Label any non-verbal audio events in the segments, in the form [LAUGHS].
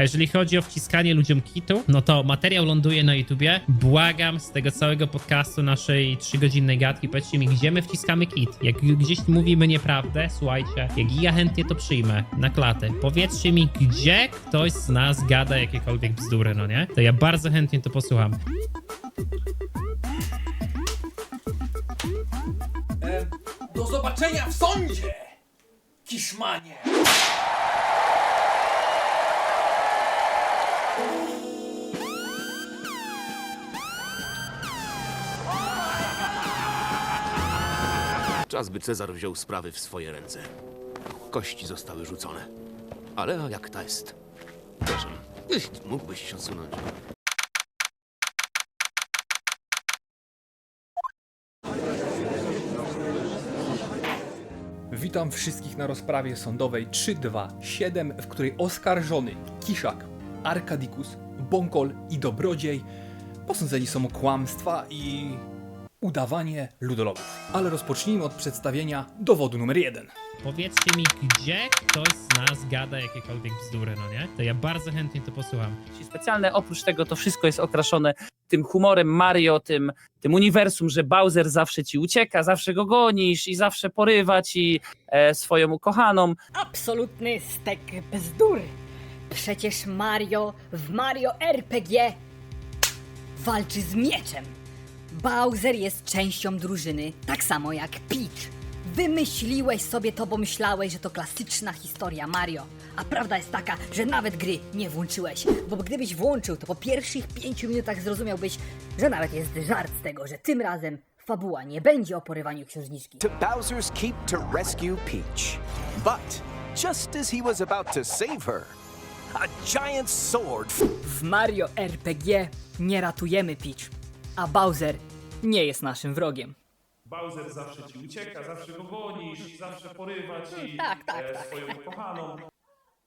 A jeżeli chodzi o wciskanie ludziom kitu, no to materiał ląduje na YouTubie. Błagam z tego całego podcastu naszej 3-godzinnej gadki, powiedzcie mi, gdzie my wciskamy kit. Jak gdzieś mówimy nieprawdę, słuchajcie, jak ja chętnie to przyjmę na klatę. Powiedzcie mi, gdzie ktoś z nas gada jakiekolwiek bzdury, no nie? To ja bardzo chętnie to posłucham. Do zobaczenia w sądzie, Kiszmanie! Czas, by Cezar wziął sprawy w swoje ręce. Kości zostały rzucone. Ale jak ta jest? Proszę, mógłbyś się sunąć. Witam wszystkich na rozprawie sądowej 327, w której oskarżony Kiszak, Arkadikus, Bąkol i Dobrodziej posądzeni są o kłamstwa i udawanie ludologów. Ale rozpocznijmy od przedstawienia dowodu numer jeden. Powiedzcie mi, gdzie ktoś z nas gada jakiekolwiek bzdury, no nie? To ja bardzo chętnie to posłucham. specjalne. Oprócz tego to wszystko jest okraszone tym humorem Mario, tym, tym uniwersum, że Bowser zawsze ci ucieka, zawsze go gonisz i zawsze porywa ci e, swoją ukochaną. Absolutny stek bzdur. Przecież Mario w Mario RPG walczy z mieczem. Bowser jest częścią drużyny, tak samo jak Peach. Wymyśliłeś sobie to, bo myślałeś, że to klasyczna historia Mario. A prawda jest taka, że nawet gry nie włączyłeś, bo gdybyś włączył, to po pierwszych pięciu minutach zrozumiałbyś, że nawet jest żart z tego, że tym razem fabuła nie będzie o porywaniu księżniczki. to Bowser's Keep to rescue Peach. But just as he was about to save her, a giant sword W Mario RPG nie ratujemy Peach, a Bowser nie jest naszym wrogiem. Bowser zawsze ci ucieka, zawsze go gonisz, zawsze porywa ci Tak, tak, e, tak. swoją ukochaną.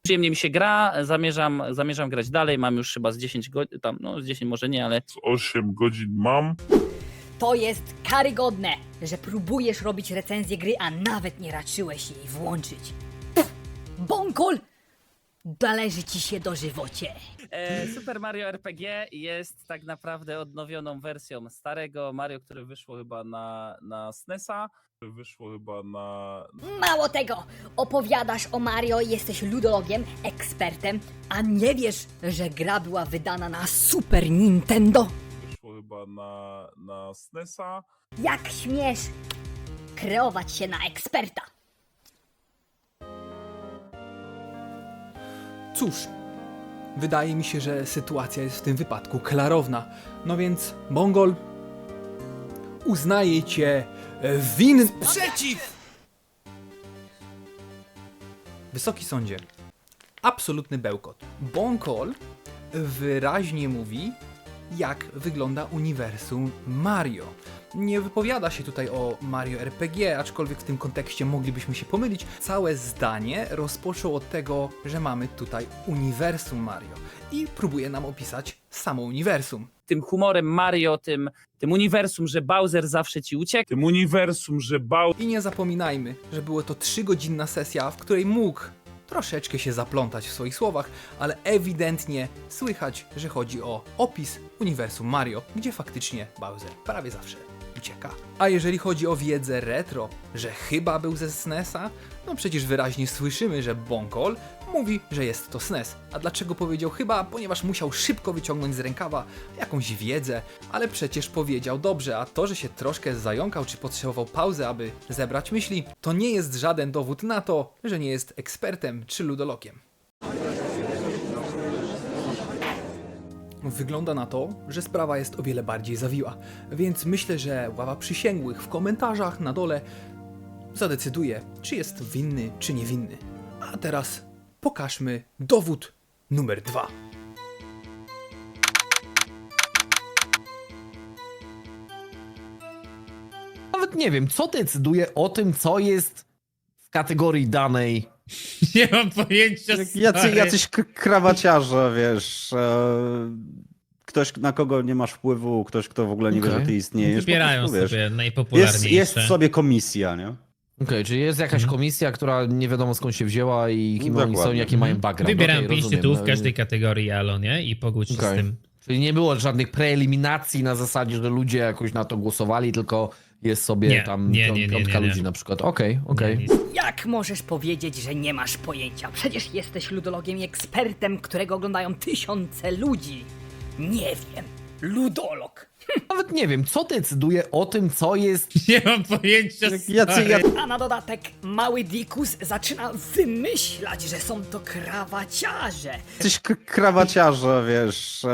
Przyjemnie mi się gra, zamierzam, zamierzam grać dalej, mam już chyba z 10 godzin, tam no z 10 może nie, ale 8 godzin mam. To jest karygodne, że próbujesz robić recenzję gry, a nawet nie raczyłeś jej włączyć. Pff, Bąkol! Należy ci się dożywocie. E, Super Mario RPG jest tak naprawdę odnowioną wersją starego Mario, które wyszło chyba na, na SNESa. Wyszło chyba na... Mało tego, opowiadasz o Mario, jesteś ludologiem, ekspertem, a nie wiesz, że gra była wydana na Super Nintendo. Wyszło chyba na, na SNESa. Jak śmiesz kreować się na eksperta? Cóż, wydaje mi się, że sytuacja jest w tym wypadku klarowna. No więc, Mongol, uznaję cię e, winny. Przeciw! Wysoki sądzie, absolutny bełkot. Bąkol wyraźnie mówi, jak wygląda uniwersum Mario. Nie wypowiada się tutaj o Mario RPG, aczkolwiek w tym kontekście moglibyśmy się pomylić. Całe zdanie rozpoczął od tego, że mamy tutaj uniwersum Mario i próbuje nam opisać samo uniwersum. Tym humorem Mario, tym, tym uniwersum, że Bowser zawsze ci ucieka. Tym uniwersum, że Bowser I nie zapominajmy, że było to 3-godzinna sesja, w której mógł troszeczkę się zaplątać w swoich słowach, ale ewidentnie słychać, że chodzi o opis uniwersum Mario, gdzie faktycznie Bowser prawie zawsze ucieka. A jeżeli chodzi o wiedzę retro, że chyba był ze SNESa, no przecież wyraźnie słyszymy, że Bonkol mówi, że jest to SNES. A dlaczego powiedział chyba? Ponieważ musiał szybko wyciągnąć z rękawa jakąś wiedzę, ale przecież powiedział dobrze, a to, że się troszkę zająkał czy potrzebował pauzy, aby zebrać myśli, to nie jest żaden dowód na to, że nie jest ekspertem czy ludologiem. Wygląda na to, że sprawa jest o wiele bardziej zawiła, więc myślę, że ława przysięgłych w komentarzach na dole zadecyduje, czy jest winny, czy niewinny. A teraz pokażmy dowód numer dwa. Nawet nie wiem, co decyduje o tym, co jest w kategorii danej. [LAUGHS] Nie mam pojęcia, Jacy, stary. jacyś k- krawaciarze, wiesz. E, ktoś, na kogo nie masz wpływu, ktoś, kto w ogóle nie wie, Okej. że ty istniejesz. po Wybierają prostu, wiesz, sobie jest, najpopularniejsze. jest w sobie komisja, nie? Okej, czyli jest jakaś komisja, która nie wiadomo skąd się wzięła i kim oni są, Dokładnie. jaki mają background. Wybieram Okej, pięć rozumiem. tytułów w każdej kategorii, Alo, nie? I pogódź się z tym. Czyli nie było żadnych preeliminacji na zasadzie, że ludzie jakoś na to głosowali, tylko jest sobie Nie, tam nie, nie, nie, piątka nie, nie. ludzi na przykład. Okej, okej. Nic. Jak możesz powiedzieć, że nie masz pojęcia? Przecież jesteś ludologiem i ekspertem, którego oglądają tysiące ludzi. Nie wiem. Ludolog. [LAUGHS] Nawet nie wiem, co decyduje o tym, co jest [LAUGHS] Nie mam pojęcia, Jacy, jacy, A na dodatek mały Dikus zaczyna wymyślać, że są to krawaciarze. jacyś k- krawaciarze, wiesz.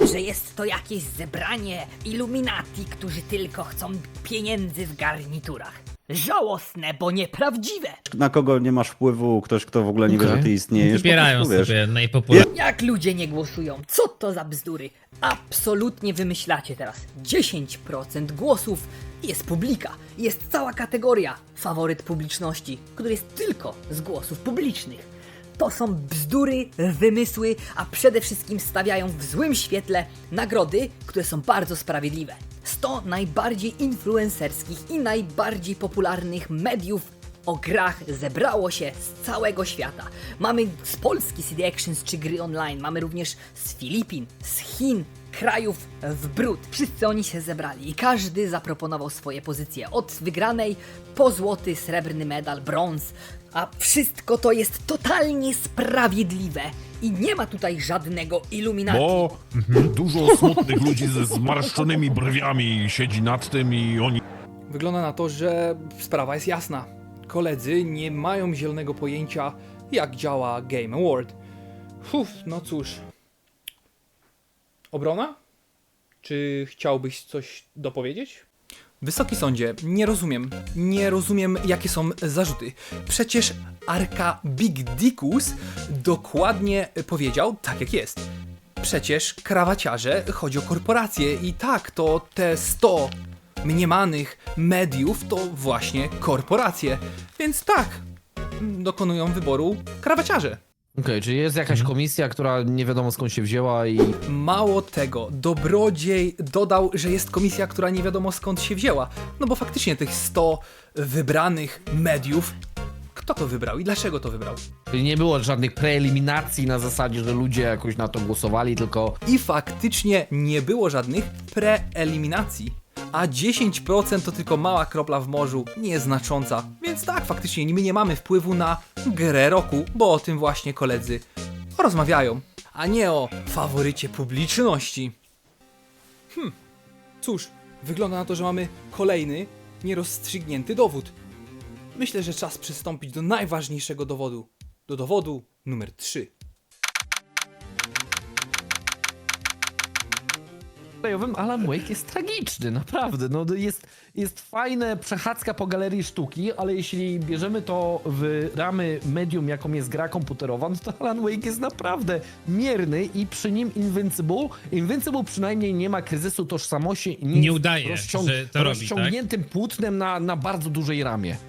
E, Że jest to jakieś zebranie iluminati, którzy tylko chcą pieniędzy w garniturach. Żałosne, bo nieprawdziwe. na kogo nie masz wpływu, ktoś, kto w ogóle nie wie, Okej. że ty istniejesz. po Wybierają prostu, wiesz. sobie najpopularniejsze. Jak ludzie nie głosują? Co to za bzdury? Absolutnie wymyślacie teraz. 10% głosów jest publika. Jest cała kategoria faworyt publiczności, który jest tylko z głosów publicznych. To są bzdury, wymysły, a przede wszystkim stawiają w złym świetle nagrody, które są bardzo sprawiedliwe. 100 najbardziej influencerskich i najbardziej popularnych mediów o grach zebrało się z całego świata. Mamy z Polski CD Actions czy gry online, mamy również z Filipin, z Chin, krajów w brud. Wszyscy oni się zebrali i każdy zaproponował swoje pozycje. Od wygranej po złoty, srebrny medal, brąz. A wszystko to jest totalnie sprawiedliwe i nie ma tutaj żadnego iluminacji. Bo dużo smutnych ludzi ze zmarszczonymi brwiami siedzi nad tym i oni Wygląda na to, że sprawa jest jasna. Koledzy nie mają zielonego pojęcia, jak działa Game Award. Uf, no cóż. Obrona? Czy chciałbyś coś dopowiedzieć? Wysoki sądzie, nie rozumiem. Nie rozumiem, jakie są zarzuty. Przecież Arka Big Dickus dokładnie powiedział tak, jak jest. Przecież krawaciarze chodzi o korporacje i tak, to te 100 mniemanych mediów to właśnie korporacje. Więc tak, dokonują wyboru krawaciarze. Okej, czyli jest jakaś komisja, która nie wiadomo skąd się wzięła i Mało tego, Dobrodziej dodał, że jest komisja, która nie wiadomo skąd się wzięła. No bo faktycznie tych 100 wybranych mediów, kto to wybrał i dlaczego to wybrał? czyli nie było żadnych preeliminacji na zasadzie, że ludzie jakoś na to głosowali, tylko I faktycznie nie było żadnych preeliminacji. A 10% to tylko mała kropla w morzu, nieznacząca. Więc tak, faktycznie my nie mamy wpływu na grę roku, bo o tym właśnie koledzy rozmawiają, a nie o faworycie publiczności. Hmm, cóż, wygląda na to, że mamy kolejny nierozstrzygnięty dowód. Myślę, że czas przystąpić do najważniejszego dowodu. Do dowodu numer 3. kolejowym Alan Wake jest tragiczny, naprawdę. No, jest, jest fajne przechadzka po galerii sztuki, ale jeśli bierzemy to w ramy medium, jaką jest gra komputerowa, no to Alan Wake jest naprawdę mierny i przy nim Invincible, Invincible przynajmniej nie ma kryzysu tożsamości. Nie jest udaje, że to robi, tak? rozciągniętym płótnem na, na bardzo dużej ramie. [LAUGHS]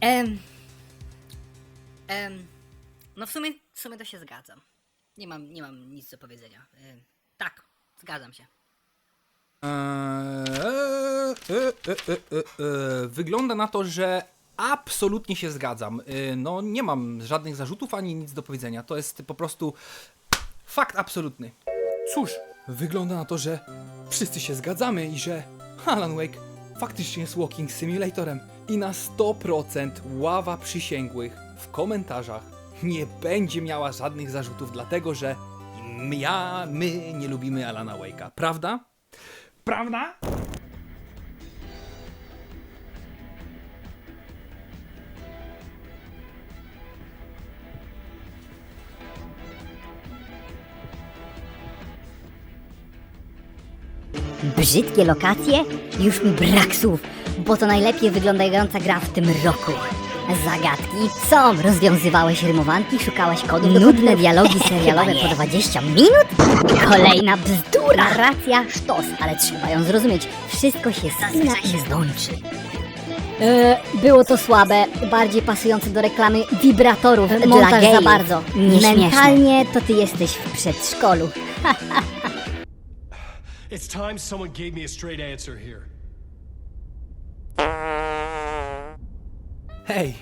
Em, em, no w sumie, w sumie to się zgadzam. Nie mam, nie mam nic do powiedzenia. Em, tak, zgadzam się. Eee, e, e, e, e, Wygląda na to, że absolutnie się zgadzam. E, No, nie mam żadnych zarzutów ani nic do powiedzenia. To jest po prostu fakt absolutny. Cóż, wygląda na to, że wszyscy się zgadzamy i że Alan Wake faktycznie jest Walking Simulatorem. I na 100% ława przysięgłych w komentarzach nie będzie miała żadnych zarzutów, dlatego że ja, my nie lubimy Alana Wake'a. Prawda? Prawda? Brzydkie lokacje? Już mi brak słów, bo to najlepiej wyglądająca gra w tym roku. Zagadki są, rozwiązywałeś rymowanki, szukałeś kodów, nudne dialogi [LAUGHS] serialowe po 20 minut? Kolejna bzdura! Narracja sztos, ale trzeba ją zrozumieć. Wszystko się spina i złączy. E, było to słabe, bardziej pasujące do reklamy wibratorów dla Montaż za bardzo. Mentalnie to ty jesteś w przedszkolu. [LAUGHS] It's time someone gave me a straight answer here. Hej,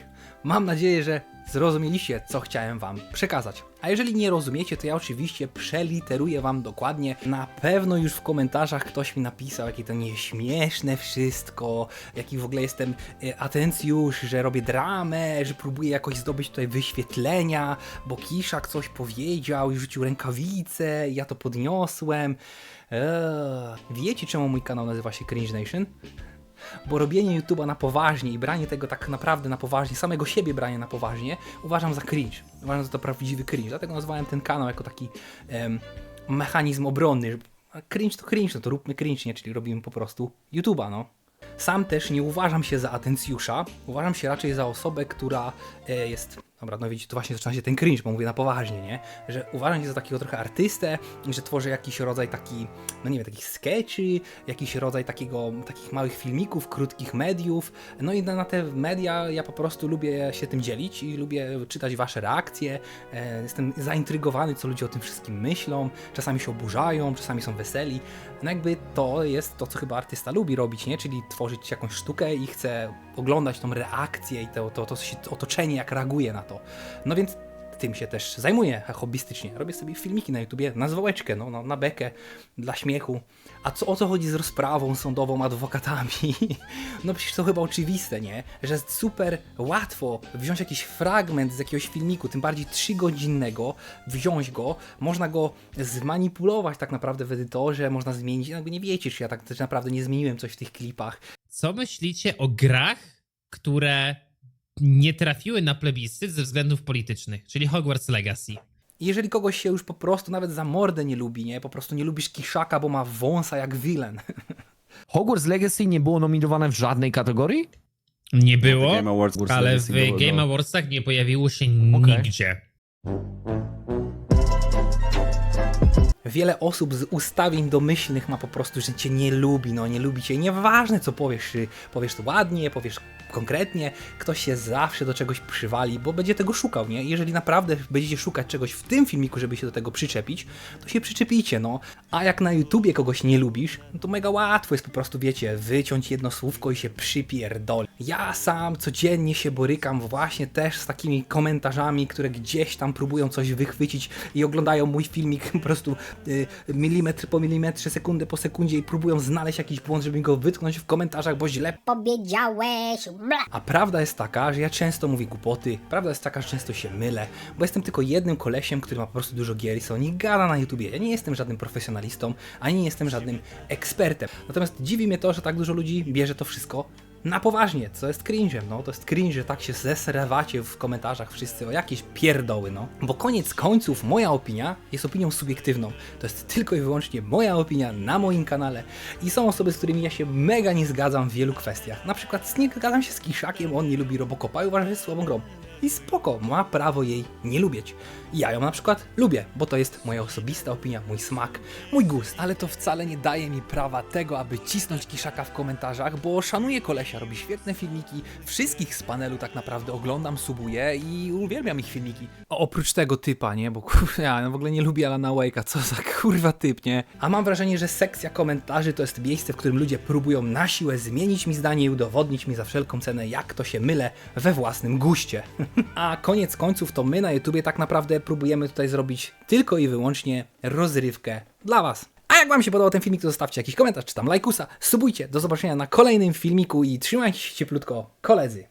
mam nadzieję, że zrozumieliście, co chciałem wam przekazać. A jeżeli nie rozumiecie, to ja oczywiście przeliteruję wam dokładnie. Na pewno już w komentarzach ktoś mi napisał, jakie to nieśmieszne wszystko, jaki w ogóle jestem e, atencjusz, że robię dramę, że próbuję jakoś zdobyć tutaj wyświetlenia, bo Kiszak coś powiedział i rzucił rękawice, i ja to podniosłem. Eee. Wiecie, czemu mój kanał nazywa się Cringe Nation? Bo robienie YouTube'a na poważnie i branie tego tak naprawdę na poważnie, samego siebie branie na poważnie, uważam za cringe. Uważam za to prawdziwy cringe. Dlatego nazwałem ten kanał jako taki em, mechanizm obronny. Cringe to cringe, no to róbmy cringe, nie? Czyli robimy po prostu YouTube'a, no. Sam też nie uważam się za atencjusza, uważam się raczej za osobę, która e, jest. Dobra, no widzicie, to właśnie zaczyna się ten cringe, bo mówię na poważnie, nie? Że uważam się za takiego trochę artystę, że tworzę jakiś rodzaj taki, no nie wiem, takich sketchy, jakiś rodzaj takiego, takich małych filmików, krótkich mediów. No i na, na te media ja po prostu lubię się tym dzielić i lubię czytać wasze reakcje. E, jestem zaintrygowany, co ludzie o tym wszystkim myślą. Czasami się oburzają, czasami są weseli. No jakby to jest to, co chyba artysta lubi robić, nie? Czyli tworzyć jakąś sztukę i chce oglądać tą reakcję i to, to, to otoczenie, jak reaguje na to. No więc tym się też zajmuję hobbystycznie. Robię sobie filmiki na YouTubie na zwołeczkę, no, no, na bekę, dla śmiechu. A co, o co chodzi z rozprawą sądową, adwokatami? [LAUGHS] No przecież to chyba oczywiste, nie? Że super łatwo wziąć jakiś fragment z jakiegoś filmiku, tym bardziej trzygodzinnego, wziąć go, można go zmanipulować tak naprawdę w edytorze, można zmienić, no nie wiecie, czy ja tak naprawdę nie zmieniłem coś w tych klipach. Co myślicie o grach, które nie trafiły na plebiscyt ze względów politycznych, czyli Hogwarts Legacy? I Jeżeli kogoś się już po prostu nawet za mordę nie lubi, nie? Po prostu nie lubisz Kiszaka, bo ma wąsa jak villain. [LAUGHS] Hogwarts Legacy nie było nominowane w żadnej kategorii? Nie było, Game Awards ale w Game no. Awardsach nie pojawiło się Okej. nigdzie. Wiele osób z ustawień domyślnych ma po prostu, że cię nie lubi, no nie lubi cię. Nieważne co powiesz, czy powiesz ładnie, powiesz konkretnie, ktoś się zawsze do czegoś przywali, bo będzie tego szukał, nie? Jeżeli naprawdę będziecie szukać czegoś w tym filmiku, żeby się do tego przyczepić, to się przyczepicie, no. A jak na YouTubie kogoś nie lubisz, no to mega łatwo jest po prostu, wiecie, wyciąć jedno słówko i się przypierdoli. Ja sam codziennie się borykam właśnie też z takimi komentarzami, które gdzieś tam próbują coś wychwycić i oglądają mój filmik po prostu milimetr po milimetrze, sekundę po sekundzie i próbują znaleźć jakiś błąd, żeby mi go wytknąć w komentarzach, bo źle Powiedziałeś, bla. a prawda jest taka, że ja często mówię głupoty, prawda jest taka, że często się mylę, bo jestem tylko jednym kolesiem, który ma po prostu dużo gier i co nie gada na YouTubie. Ja nie jestem żadnym profesjonalistą, ani nie jestem żadnym ekspertem. Natomiast dziwi mnie to, że tak dużo ludzi bierze to wszystko na poważnie, co jest cringe'em, no to jest cringe, że tak się zesrewacie w komentarzach wszyscy o jakieś pierdoły, no. Bo koniec końców moja opinia jest opinią subiektywną. To jest tylko i wyłącznie moja opinia na moim kanale i są osoby, z którymi ja się mega nie zgadzam w wielu kwestiach. Na przykład nie zgadzam się z Kiszakiem, on nie lubi Robocopa i uważa, że jest słabą grą. I spoko, ma prawo jej nie lubić. Ja ją na przykład lubię, bo to jest moja osobista opinia, mój smak, mój gust. Ale to wcale nie daje mi prawa tego, aby cisnąć Kiszaka w komentarzach, bo szanuję kolesia, robi świetne filmiki, wszystkich z panelu tak naprawdę oglądam, subuję i uwielbiam ich filmiki. O, oprócz tego typa, nie, bo kurwa, [LAUGHS] ja w ogóle nie lubię Alana Wake'a, co za [LAUGHS] kurwa typ, nie? A mam wrażenie, że sekcja komentarzy to jest miejsce, w którym ludzie próbują na siłę zmienić mi zdanie i udowodnić mi za wszelką cenę, jak to się mylę we własnym guście. [LAUGHS] A koniec końców to my na YouTubie tak naprawdę próbujemy tutaj zrobić tylko i wyłącznie rozrywkę dla Was. A jak Wam się podobał ten filmik, to zostawcie jakiś komentarz czy tam lajkusa, subujcie. Do zobaczenia na kolejnym filmiku i trzymajcie się cieplutko, koledzy.